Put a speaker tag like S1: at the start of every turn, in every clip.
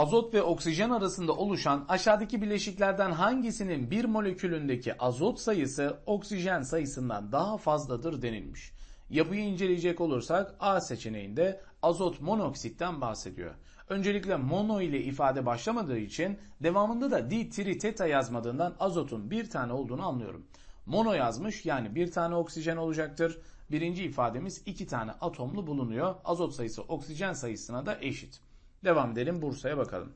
S1: Azot ve oksijen arasında oluşan aşağıdaki bileşiklerden hangisinin bir molekülündeki azot sayısı oksijen sayısından daha fazladır denilmiş. Yapıyı inceleyecek olursak A seçeneğinde azot monoksitten bahsediyor. Öncelikle mono ile ifade başlamadığı için devamında da ditriteta yazmadığından azotun bir tane olduğunu anlıyorum. Mono yazmış yani bir tane oksijen olacaktır. Birinci ifademiz iki tane atomlu bulunuyor. Azot sayısı oksijen sayısına da eşit. Devam edelim Bursa'ya bakalım.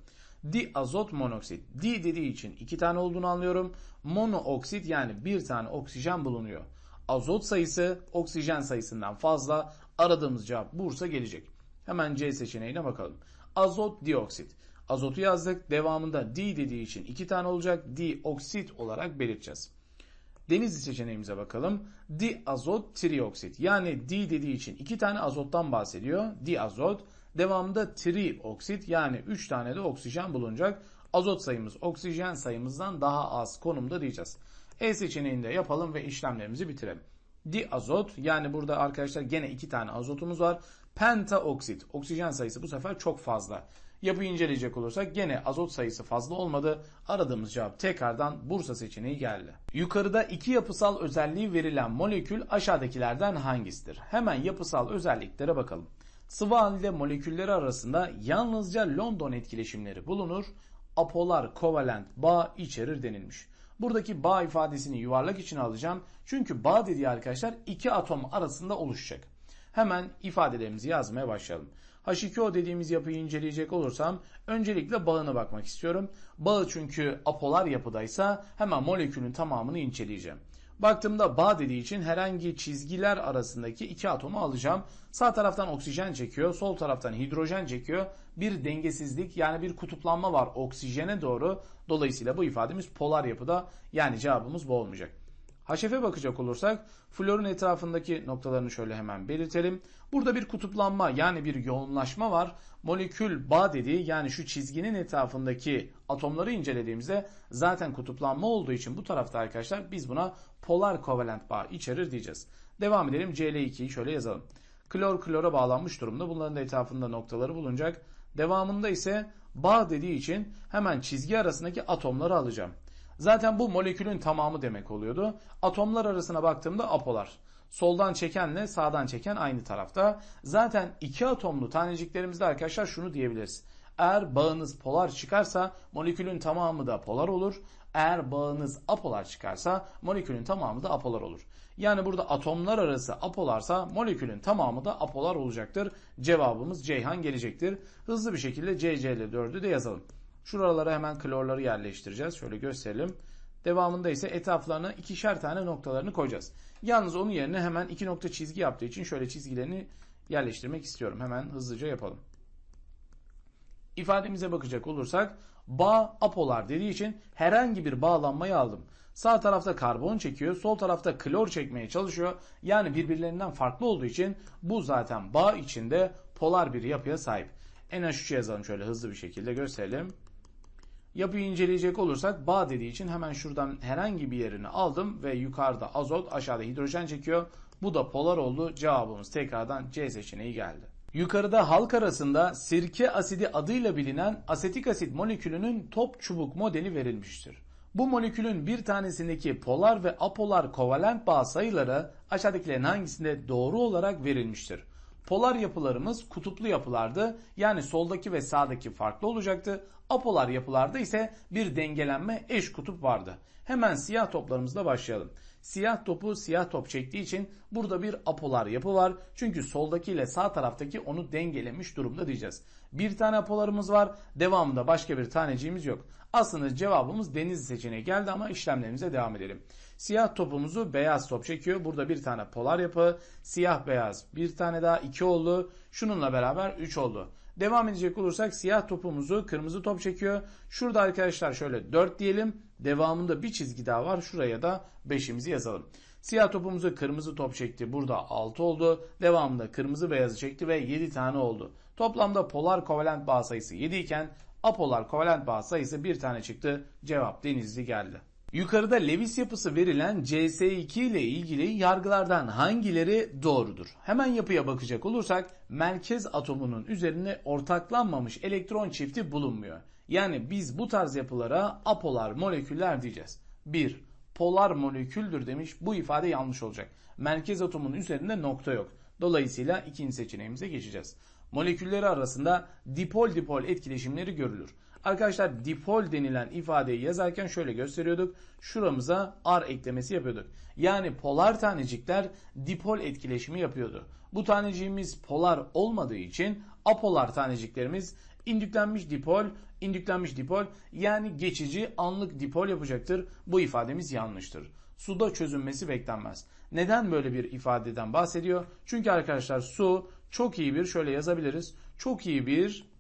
S1: Diazot monoksit. Di dediği için iki tane olduğunu anlıyorum. Monooksit yani bir tane oksijen bulunuyor. Azot sayısı oksijen sayısından fazla. Aradığımız cevap Bursa gelecek. Hemen C seçeneğine bakalım. Azot dioksit. Azotu yazdık. Devamında di dediği için iki tane olacak. Dioksit olarak belirteceğiz. Denizli seçeneğimize bakalım. Diazot trioksit. Yani di dediği için iki tane azottan bahsediyor. Diazot. Devamında trioksit yani 3 tane de oksijen bulunacak. Azot sayımız oksijen sayımızdan daha az konumda diyeceğiz. E seçeneğinde yapalım ve işlemlerimizi bitirelim. Diazot yani burada arkadaşlar gene 2 tane azotumuz var. Pentaoksit oksijen sayısı bu sefer çok fazla. Yapıyı inceleyecek olursak gene azot sayısı fazla olmadı. Aradığımız cevap tekrardan Bursa seçeneği geldi. Yukarıda iki yapısal özelliği verilen molekül aşağıdakilerden hangisidir? Hemen yapısal özelliklere bakalım. Sıvı halde molekülleri arasında yalnızca London etkileşimleri bulunur. Apolar kovalent bağ içerir denilmiş. Buradaki bağ ifadesini yuvarlak içine alacağım. Çünkü bağ dediği arkadaşlar iki atom arasında oluşacak. Hemen ifadelerimizi yazmaya başlayalım. H2O dediğimiz yapıyı inceleyecek olursam öncelikle bağına bakmak istiyorum. Bağı çünkü apolar yapıdaysa hemen molekülün tamamını inceleyeceğim. Baktığımda bağ dediği için herhangi çizgiler arasındaki iki atomu alacağım. Sağ taraftan oksijen çekiyor, sol taraftan hidrojen çekiyor. Bir dengesizlik yani bir kutuplanma var oksijene doğru. Dolayısıyla bu ifademiz polar yapıda yani cevabımız bu olmayacak. HF'e bakacak olursak florun etrafındaki noktalarını şöyle hemen belirtelim. Burada bir kutuplanma yani bir yoğunlaşma var. Molekül bağ dediği yani şu çizginin etrafındaki atomları incelediğimizde zaten kutuplanma olduğu için bu tarafta arkadaşlar biz buna polar kovalent bağ içerir diyeceğiz. Devam edelim Cl2'yi şöyle yazalım. Klor klora bağlanmış durumda. Bunların da etrafında noktaları bulunacak. Devamında ise bağ dediği için hemen çizgi arasındaki atomları alacağım. Zaten bu molekülün tamamı demek oluyordu. Atomlar arasına baktığımda apolar. Soldan çekenle sağdan çeken aynı tarafta. Zaten iki atomlu taneciklerimizde arkadaşlar şunu diyebiliriz. Eğer bağınız polar çıkarsa molekülün tamamı da polar olur. Eğer bağınız apolar çıkarsa molekülün tamamı da apolar olur. Yani burada atomlar arası apolarsa molekülün tamamı da apolar olacaktır. Cevabımız Ceyhan gelecektir. Hızlı bir şekilde CC ile 4'ü de yazalım. Şuralara hemen klorları yerleştireceğiz. Şöyle gösterelim. Devamında ise etraflarına ikişer tane noktalarını koyacağız. Yalnız onun yerine hemen iki nokta çizgi yaptığı için şöyle çizgilerini yerleştirmek istiyorum. Hemen hızlıca yapalım. İfademize bakacak olursak bağ apolar dediği için herhangi bir bağlanmayı aldım. Sağ tarafta karbon çekiyor, sol tarafta klor çekmeye çalışıyor. Yani birbirlerinden farklı olduğu için bu zaten bağ içinde polar bir yapıya sahip. NH3 yazalım şöyle hızlı bir şekilde gösterelim. Yapıyı inceleyecek olursak bağ dediği için hemen şuradan herhangi bir yerini aldım ve yukarıda azot aşağıda hidrojen çekiyor. Bu da polar oldu. Cevabımız tekrardan C seçeneği geldi. Yukarıda halk arasında sirke asidi adıyla bilinen asetik asit molekülünün top çubuk modeli verilmiştir. Bu molekülün bir tanesindeki polar ve apolar kovalent bağ sayıları aşağıdakilerin hangisinde doğru olarak verilmiştir? Polar yapılarımız kutuplu yapılardı. Yani soldaki ve sağdaki farklı olacaktı. Apolar yapılarda ise bir dengelenme eş kutup vardı. Hemen siyah toplarımızla başlayalım. Siyah topu siyah top çektiği için burada bir apolar yapı var. Çünkü soldaki ile sağ taraftaki onu dengelemiş durumda diyeceğiz. Bir tane apolarımız var. Devamında başka bir taneciğimiz yok. Aslında cevabımız deniz seçeneği geldi ama işlemlerimize devam edelim. Siyah topumuzu beyaz top çekiyor. Burada bir tane polar yapı. Siyah beyaz bir tane daha 2 oldu. Şununla beraber 3 oldu. Devam edecek olursak siyah topumuzu kırmızı top çekiyor. Şurada arkadaşlar şöyle 4 diyelim. Devamında bir çizgi daha var. Şuraya da 5'imizi yazalım. Siyah topumuzu kırmızı top çekti. Burada 6 oldu. Devamında kırmızı beyazı çekti ve 7 tane oldu. Toplamda polar kovalent bağ sayısı 7 iken apolar kovalent bağ sayısı bir tane çıktı. Cevap denizli geldi. Yukarıda Lewis yapısı verilen CS2 ile ilgili yargılardan hangileri doğrudur? Hemen yapıya bakacak olursak merkez atomunun üzerine ortaklanmamış elektron çifti bulunmuyor. Yani biz bu tarz yapılara apolar moleküller diyeceğiz. 1. Polar moleküldür demiş. Bu ifade yanlış olacak. Merkez atomun üzerinde nokta yok. Dolayısıyla ikinci seçeneğimize geçeceğiz. Molekülleri arasında dipol dipol etkileşimleri görülür. Arkadaşlar dipol denilen ifadeyi yazarken şöyle gösteriyorduk. Şuramıza R eklemesi yapıyorduk. Yani polar tanecikler dipol etkileşimi yapıyordu. Bu taneciğimiz polar olmadığı için apolar taneciklerimiz indüklenmiş dipol, indüklenmiş dipol yani geçici anlık dipol yapacaktır. Bu ifademiz yanlıştır. Suda çözünmesi beklenmez. Neden böyle bir ifadeden bahsediyor? Çünkü arkadaşlar su çok iyi bir şöyle yazabiliriz. Çok iyi bir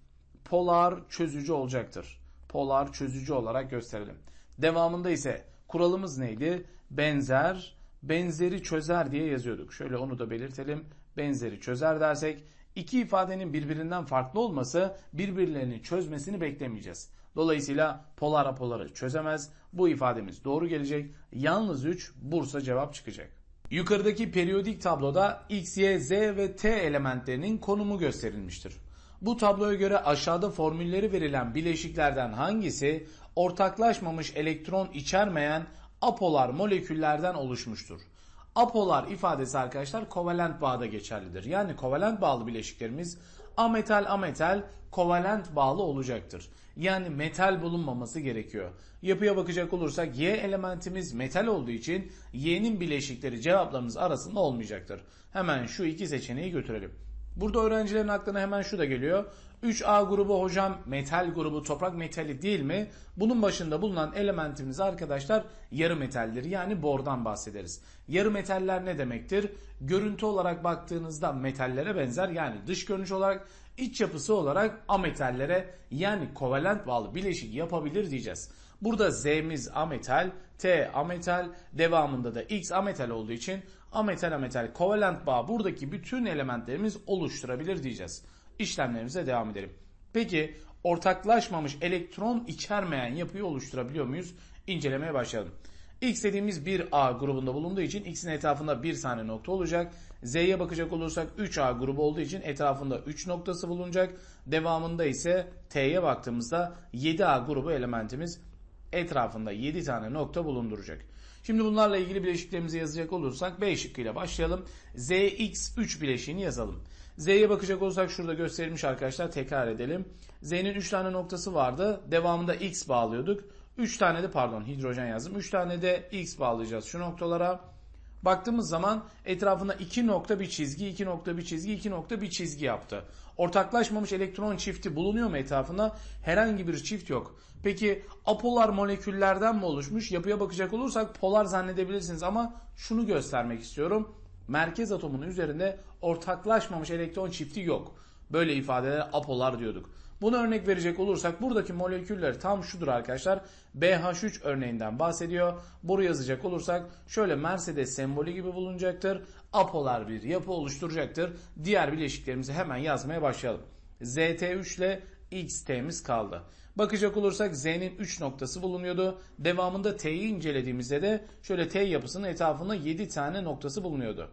S1: polar çözücü olacaktır. Polar çözücü olarak gösterelim. Devamında ise kuralımız neydi? Benzer, benzeri çözer diye yazıyorduk. Şöyle onu da belirtelim. Benzeri çözer dersek iki ifadenin birbirinden farklı olması birbirlerini çözmesini beklemeyeceğiz. Dolayısıyla polar apoları çözemez. Bu ifademiz doğru gelecek. Yalnız 3 Bursa cevap çıkacak. Yukarıdaki periyodik tabloda X, Y, Z ve T elementlerinin konumu gösterilmiştir. Bu tabloya göre aşağıda formülleri verilen bileşiklerden hangisi ortaklaşmamış elektron içermeyen apolar moleküllerden oluşmuştur? Apolar ifadesi arkadaşlar kovalent bağda geçerlidir. Yani kovalent bağlı bileşiklerimiz ametal ametal kovalent bağlı olacaktır. Yani metal bulunmaması gerekiyor. Yapıya bakacak olursak Y elementimiz metal olduğu için Y'nin bileşikleri cevaplarımız arasında olmayacaktır. Hemen şu iki seçeneği götürelim. Burada öğrencilerin aklına hemen şu da geliyor. 3A grubu hocam metal grubu toprak metali değil mi? Bunun başında bulunan elementimiz arkadaşlar yarı metaldir. Yani bordan bahsederiz. Yarı metaller ne demektir? Görüntü olarak baktığınızda metallere benzer yani dış görünüş olarak iç yapısı olarak ametallere yani kovalent bağlı bileşik yapabilir diyeceğiz. Burada Z'miz ametal, T ametal, devamında da X ametal olduğu için ametal ametal kovalent bağ buradaki bütün elementlerimiz oluşturabilir diyeceğiz. İşlemlerimize devam edelim. Peki ortaklaşmamış elektron içermeyen yapıyı oluşturabiliyor muyuz? İncelemeye başlayalım. X dediğimiz bir A grubunda bulunduğu için X'in etrafında bir tane nokta olacak. Z'ye bakacak olursak 3A grubu olduğu için etrafında 3 noktası bulunacak. Devamında ise T'ye baktığımızda 7A grubu elementimiz etrafında 7 tane nokta bulunduracak. Şimdi bunlarla ilgili bileşiklerimizi yazacak olursak B şıkkıyla başlayalım. ZX3 bileşiğini yazalım. Z'ye bakacak olursak şurada gösterilmiş arkadaşlar tekrar edelim. Z'nin 3 tane noktası vardı. Devamında X bağlıyorduk. 3 tane de pardon hidrojen yazdım. 3 tane de X bağlayacağız şu noktalara. Baktığımız zaman etrafında 2 nokta bir çizgi, 2 nokta bir çizgi, 2 nokta bir çizgi yaptı. Ortaklaşmamış elektron çifti bulunuyor mu etrafında? Herhangi bir çift yok. Peki apolar moleküllerden mi oluşmuş? Yapıya bakacak olursak polar zannedebilirsiniz ama şunu göstermek istiyorum. Merkez atomunun üzerinde ortaklaşmamış elektron çifti yok. Böyle ifadelere apolar diyorduk. Bunu örnek verecek olursak buradaki moleküller tam şudur arkadaşlar. BH3 örneğinden bahsediyor. Buraya yazacak olursak şöyle Mercedes sembolü gibi bulunacaktır. Apolar bir yapı oluşturacaktır. Diğer bileşiklerimizi hemen yazmaya başlayalım. ZT3 ile XT'miz kaldı. Bakacak olursak Z'nin 3 noktası bulunuyordu. Devamında T'yi incelediğimizde de şöyle T yapısının etrafında 7 tane noktası bulunuyordu.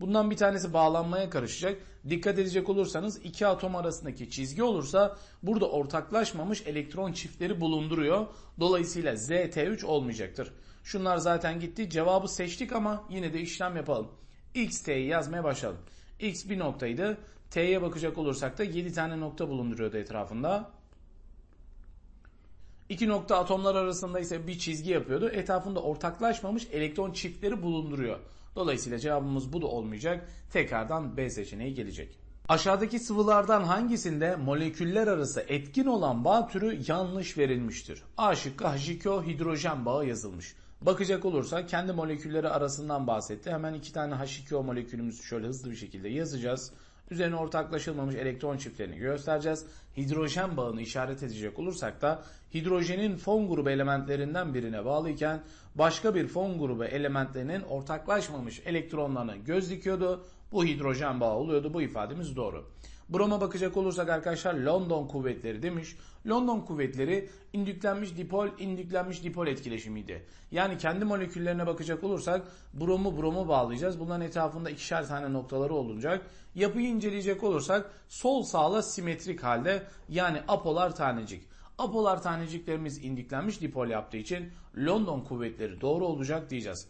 S1: Bundan bir tanesi bağlanmaya karışacak. Dikkat edecek olursanız iki atom arasındaki çizgi olursa burada ortaklaşmamış elektron çiftleri bulunduruyor. Dolayısıyla ZT3 olmayacaktır. Şunlar zaten gitti. Cevabı seçtik ama yine de işlem yapalım. XT'yi yazmaya başlayalım. X bir noktaydı. T'ye bakacak olursak da 7 tane nokta bulunduruyordu etrafında. İki nokta atomlar arasında ise bir çizgi yapıyordu. Etrafında ortaklaşmamış elektron çiftleri bulunduruyor. Dolayısıyla cevabımız bu da olmayacak. Tekrardan B seçeneği gelecek. Aşağıdaki sıvılardan hangisinde moleküller arası etkin olan bağ türü yanlış verilmiştir? A şıkkı H2O hidrojen bağı yazılmış. Bakacak olursa kendi molekülleri arasından bahsetti. Hemen iki tane H2O molekülümüzü şöyle hızlı bir şekilde yazacağız. Üzerine ortaklaşılmamış elektron çiftlerini göstereceğiz. Hidrojen bağını işaret edecek olursak da hidrojenin fon grubu elementlerinden birine bağlıyken başka bir fon grubu elementlerinin ortaklaşmamış elektronlarına göz dikiyordu. Bu hidrojen bağı oluyordu. Bu ifademiz doğru. Brom'a bakacak olursak arkadaşlar London kuvvetleri demiş. London kuvvetleri indüklenmiş dipol indüklenmiş dipol etkileşimiydi. Yani kendi moleküllerine bakacak olursak bromu bromu bağlayacağız. Bunların etrafında ikişer tane noktaları olacak. Yapıyı inceleyecek olursak sol sağla simetrik halde yani apolar tanecik. Apolar taneciklerimiz indüklenmiş dipol yaptığı için London kuvvetleri doğru olacak diyeceğiz.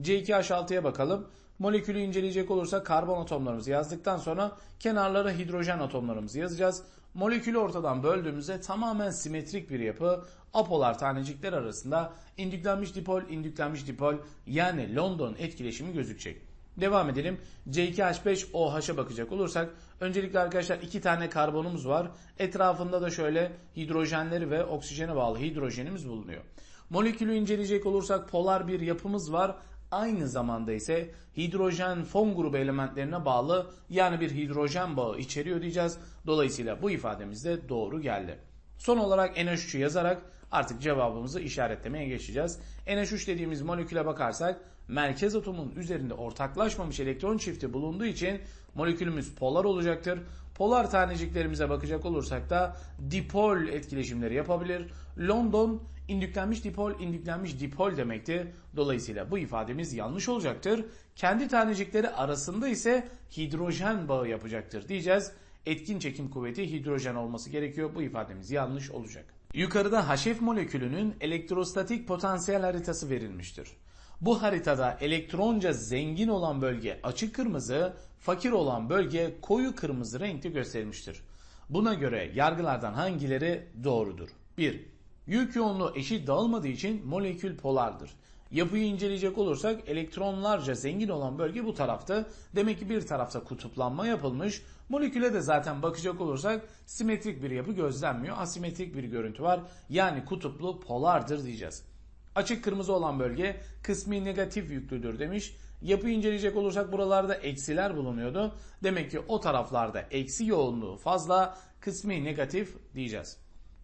S1: C2H6'ya bakalım. Molekülü inceleyecek olursak karbon atomlarımızı yazdıktan sonra kenarlara hidrojen atomlarımızı yazacağız. Molekülü ortadan böldüğümüzde tamamen simetrik bir yapı apolar tanecikler arasında indüklenmiş dipol indüklenmiş dipol yani London etkileşimi gözükecek. Devam edelim. C2H5OH'a bakacak olursak öncelikle arkadaşlar iki tane karbonumuz var. Etrafında da şöyle hidrojenleri ve oksijene bağlı hidrojenimiz bulunuyor. Molekülü inceleyecek olursak polar bir yapımız var. Aynı zamanda ise hidrojen fon grubu elementlerine bağlı yani bir hidrojen bağı içeriyor diyeceğiz. Dolayısıyla bu ifademiz de doğru geldi. Son olarak NH3'ü yazarak artık cevabımızı işaretlemeye geçeceğiz. NH3 dediğimiz moleküle bakarsak merkez atomun üzerinde ortaklaşmamış elektron çifti bulunduğu için molekülümüz polar olacaktır. Polar taneciklerimize bakacak olursak da dipol etkileşimleri yapabilir. London indüklenmiş dipol indüklenmiş dipol demekti. Dolayısıyla bu ifademiz yanlış olacaktır. Kendi tanecikleri arasında ise hidrojen bağı yapacaktır diyeceğiz. Etkin çekim kuvveti hidrojen olması gerekiyor. Bu ifademiz yanlış olacak. Yukarıda HF molekülünün elektrostatik potansiyel haritası verilmiştir. Bu haritada elektronca zengin olan bölge açık kırmızı, fakir olan bölge koyu kırmızı renkte gösterilmiştir. Buna göre yargılardan hangileri doğrudur? 1. Yük yoğunluğu eşit dağılmadığı için molekül polardır. Yapıyı inceleyecek olursak elektronlarca zengin olan bölge bu tarafta. Demek ki bir tarafta kutuplanma yapılmış. Moleküle de zaten bakacak olursak simetrik bir yapı gözlenmiyor. Asimetrik bir görüntü var. Yani kutuplu polardır diyeceğiz. Açık kırmızı olan bölge kısmi negatif yüklüdür demiş. Yapı inceleyecek olursak buralarda eksiler bulunuyordu. Demek ki o taraflarda eksi yoğunluğu fazla kısmi negatif diyeceğiz.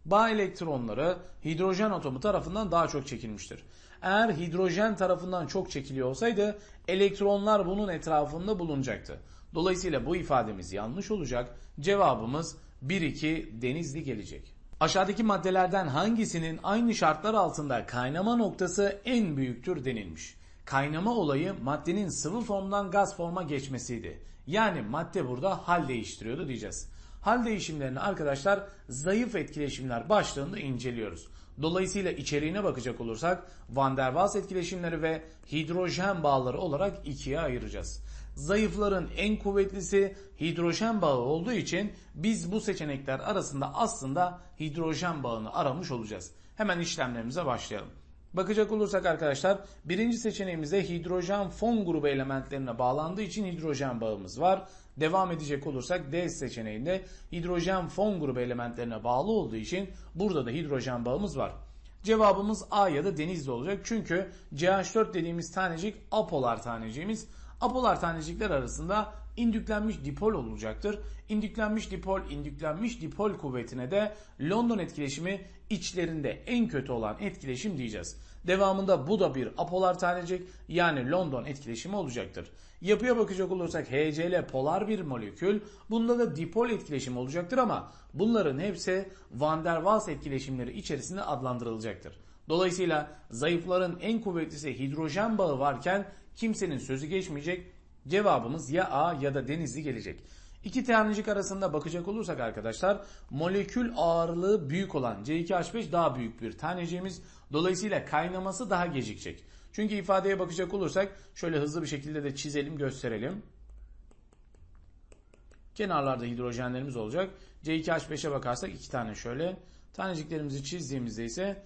S1: Bağ elektronları hidrojen atomu tarafından daha çok çekilmiştir. Eğer hidrojen tarafından çok çekiliyor olsaydı elektronlar bunun etrafında bulunacaktı. Dolayısıyla bu ifademiz yanlış olacak. Cevabımız 1-2 denizli gelecek. Aşağıdaki maddelerden hangisinin aynı şartlar altında kaynama noktası en büyüktür denilmiş. Kaynama olayı maddenin sıvı formdan gaz forma geçmesiydi. Yani madde burada hal değiştiriyordu diyeceğiz. Hal değişimlerini arkadaşlar zayıf etkileşimler başlığında inceliyoruz. Dolayısıyla içeriğine bakacak olursak Van der Waals etkileşimleri ve hidrojen bağları olarak ikiye ayıracağız. Zayıfların en kuvvetlisi hidrojen bağı olduğu için biz bu seçenekler arasında aslında hidrojen bağını aramış olacağız. Hemen işlemlerimize başlayalım. Bakacak olursak arkadaşlar birinci seçeneğimizde hidrojen fon grubu elementlerine bağlandığı için hidrojen bağımız var. Devam edecek olursak D seçeneğinde hidrojen fon grubu elementlerine bağlı olduğu için burada da hidrojen bağımız var. Cevabımız A ya da denizli olacak. Çünkü CH4 dediğimiz tanecik apolar taneciğimiz. Apolar tanecikler arasında indüklenmiş dipol olacaktır. İndüklenmiş dipol, indüklenmiş dipol kuvvetine de London etkileşimi içlerinde en kötü olan etkileşim diyeceğiz. Devamında bu da bir apolar tanecik yani London etkileşimi olacaktır. Yapıya bakacak olursak HCl polar bir molekül. Bunda da dipol etkileşimi olacaktır ama bunların hepsi Van der Waals etkileşimleri içerisinde adlandırılacaktır. Dolayısıyla zayıfların en kuvvetlisi hidrojen bağı varken kimsenin sözü geçmeyecek. Cevabımız ya A ya da denizli gelecek. İki tanecik arasında bakacak olursak arkadaşlar molekül ağırlığı büyük olan C2H5 daha büyük bir taneciğimiz. Dolayısıyla kaynaması daha gecikecek. Çünkü ifadeye bakacak olursak şöyle hızlı bir şekilde de çizelim gösterelim. Kenarlarda hidrojenlerimiz olacak. C2H5'e bakarsak iki tane şöyle. Taneciklerimizi çizdiğimizde ise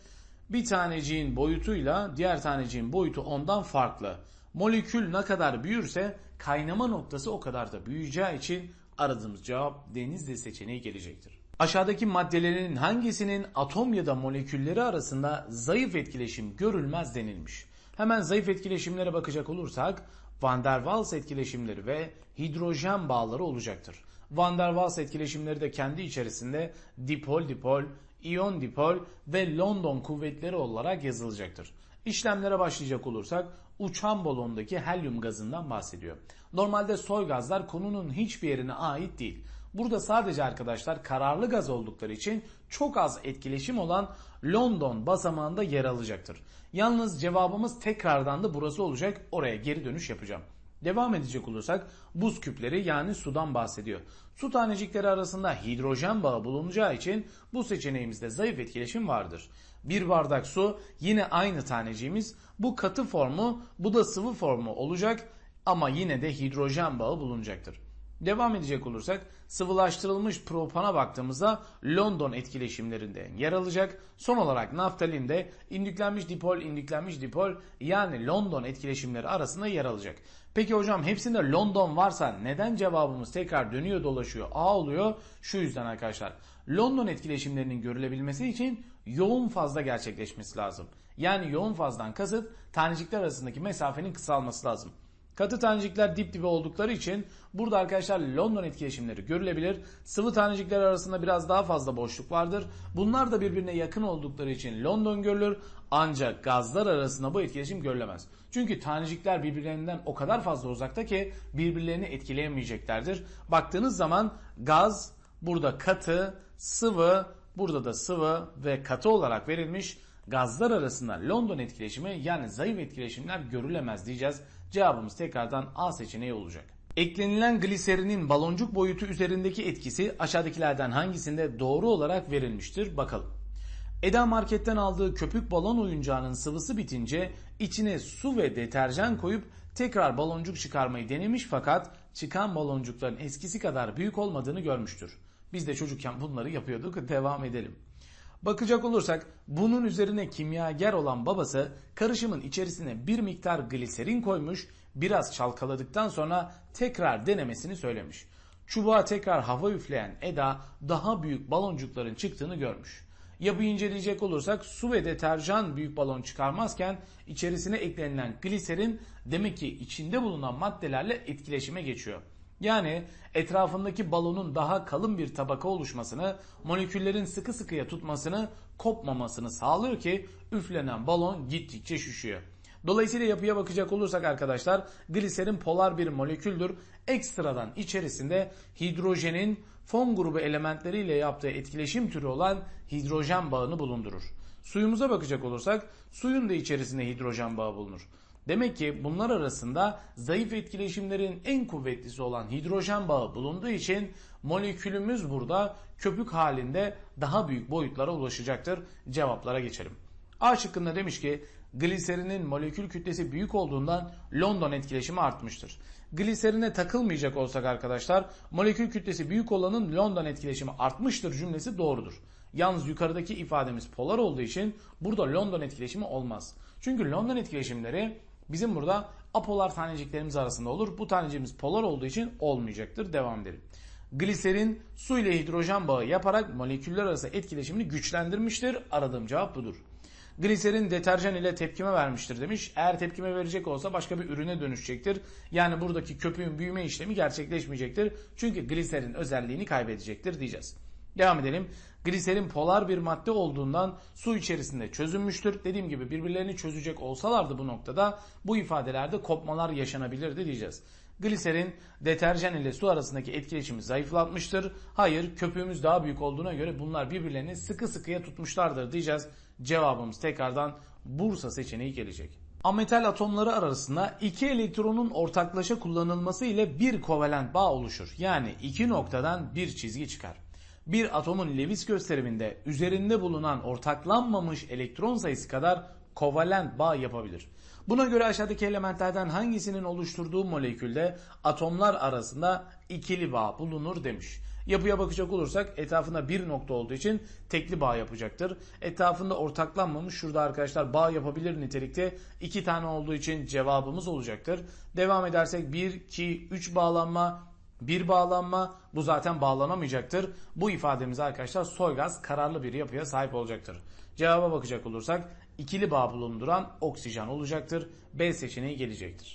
S1: bir taneciğin boyutuyla diğer taneciğin boyutu ondan farklı. Molekül ne kadar büyürse kaynama noktası o kadar da büyüyeceği için aradığımız cevap denizli seçeneği gelecektir. Aşağıdaki maddelerin hangisinin atom ya da molekülleri arasında zayıf etkileşim görülmez denilmiş. Hemen zayıf etkileşimlere bakacak olursak Van der Waals etkileşimleri ve hidrojen bağları olacaktır. Van der Waals etkileşimleri de kendi içerisinde dipol dipol, iyon dipol ve London kuvvetleri olarak yazılacaktır. İşlemlere başlayacak olursak uçan balondaki helyum gazından bahsediyor. Normalde soy gazlar konunun hiçbir yerine ait değil. Burada sadece arkadaşlar kararlı gaz oldukları için çok az etkileşim olan London basamağında yer alacaktır. Yalnız cevabımız tekrardan da burası olacak. Oraya geri dönüş yapacağım. Devam edecek olursak buz küpleri yani sudan bahsediyor. Su tanecikleri arasında hidrojen bağı bulunacağı için bu seçeneğimizde zayıf etkileşim vardır. Bir bardak su yine aynı taneciğimiz bu katı formu bu da sıvı formu olacak ama yine de hidrojen bağı bulunacaktır. Devam edecek olursak sıvılaştırılmış propana baktığımızda London etkileşimlerinde yer alacak. Son olarak naftalin de indüklenmiş dipol indüklenmiş dipol yani London etkileşimleri arasında yer alacak. Peki hocam hepsinde London varsa neden cevabımız tekrar dönüyor dolaşıyor A oluyor? Şu yüzden arkadaşlar. London etkileşimlerinin görülebilmesi için yoğun fazla gerçekleşmesi lazım. Yani yoğun fazdan kasıt tanecikler arasındaki mesafenin kısalması lazım. Katı tanecikler dip dibe oldukları için burada arkadaşlar London etkileşimleri görülebilir. Sıvı tanecikler arasında biraz daha fazla boşluk vardır. Bunlar da birbirine yakın oldukları için London görülür. Ancak gazlar arasında bu etkileşim görülemez. Çünkü tanecikler birbirlerinden o kadar fazla uzakta ki birbirlerini etkileyemeyeceklerdir. Baktığınız zaman gaz burada katı, sıvı, burada da sıvı ve katı olarak verilmiş. Gazlar arasında London etkileşimi yani zayıf etkileşimler görülemez diyeceğiz. Cevabımız tekrardan A seçeneği olacak. Eklenilen gliserinin baloncuk boyutu üzerindeki etkisi aşağıdakilerden hangisinde doğru olarak verilmiştir bakalım. Eda marketten aldığı köpük balon oyuncağının sıvısı bitince içine su ve deterjan koyup tekrar baloncuk çıkarmayı denemiş fakat çıkan baloncukların eskisi kadar büyük olmadığını görmüştür. Biz de çocukken bunları yapıyorduk. Devam edelim. Bakacak olursak bunun üzerine kimyager olan babası karışımın içerisine bir miktar gliserin koymuş, biraz çalkaladıktan sonra tekrar denemesini söylemiş. Çubuğa tekrar hava üfleyen Eda daha büyük baloncukların çıktığını görmüş. Yapıyı inceleyecek olursak su ve deterjan büyük balon çıkarmazken içerisine eklenilen gliserin demek ki içinde bulunan maddelerle etkileşime geçiyor. Yani etrafındaki balonun daha kalın bir tabaka oluşmasını, moleküllerin sıkı sıkıya tutmasını, kopmamasını sağlıyor ki üflenen balon gittikçe şişiyor. Dolayısıyla yapıya bakacak olursak arkadaşlar gliserin polar bir moleküldür. Ekstradan içerisinde hidrojenin fon grubu elementleriyle yaptığı etkileşim türü olan hidrojen bağını bulundurur. Suyumuza bakacak olursak suyun da içerisinde hidrojen bağı bulunur. Demek ki bunlar arasında zayıf etkileşimlerin en kuvvetlisi olan hidrojen bağı bulunduğu için molekülümüz burada köpük halinde daha büyük boyutlara ulaşacaktır. Cevaplara geçelim. A şıkkında demiş ki gliserinin molekül kütlesi büyük olduğundan London etkileşimi artmıştır. Gliserine takılmayacak olsak arkadaşlar molekül kütlesi büyük olanın London etkileşimi artmıştır cümlesi doğrudur. Yalnız yukarıdaki ifademiz polar olduğu için burada London etkileşimi olmaz. Çünkü London etkileşimleri bizim burada apolar taneciklerimiz arasında olur. Bu tanecimiz polar olduğu için olmayacaktır. Devam edelim. Gliserin su ile hidrojen bağı yaparak moleküller arası etkileşimini güçlendirmiştir. Aradığım cevap budur. Gliserin deterjan ile tepkime vermiştir demiş. Eğer tepkime verecek olsa başka bir ürüne dönüşecektir. Yani buradaki köpüğün büyüme işlemi gerçekleşmeyecektir. Çünkü gliserin özelliğini kaybedecektir diyeceğiz. Devam edelim. Gliserin polar bir madde olduğundan su içerisinde çözünmüştür. Dediğim gibi birbirlerini çözecek olsalardı bu noktada bu ifadelerde kopmalar yaşanabilirdi diyeceğiz. Gliserin deterjan ile su arasındaki etkileşimi zayıflatmıştır. Hayır köpüğümüz daha büyük olduğuna göre bunlar birbirlerini sıkı sıkıya tutmuşlardır diyeceğiz. Cevabımız tekrardan Bursa seçeneği gelecek. Ametal atomları arasında iki elektronun ortaklaşa kullanılması ile bir kovalent bağ oluşur. Yani iki noktadan bir çizgi çıkar. Bir atomun Lewis gösteriminde üzerinde bulunan ortaklanmamış elektron sayısı kadar kovalent bağ yapabilir. Buna göre aşağıdaki elementlerden hangisinin oluşturduğu molekülde atomlar arasında ikili bağ bulunur demiş. Yapıya bakacak olursak etrafında bir nokta olduğu için tekli bağ yapacaktır. Etrafında ortaklanmamış şurada arkadaşlar bağ yapabilir nitelikte iki tane olduğu için cevabımız olacaktır. Devam edersek 1, 2, 3 bağlanma, bir bağlanma bu zaten bağlanamayacaktır. Bu ifademiz arkadaşlar soygaz kararlı bir yapıya sahip olacaktır. Cevaba bakacak olursak ikili bağ bulunduran oksijen olacaktır. B seçeneği gelecektir.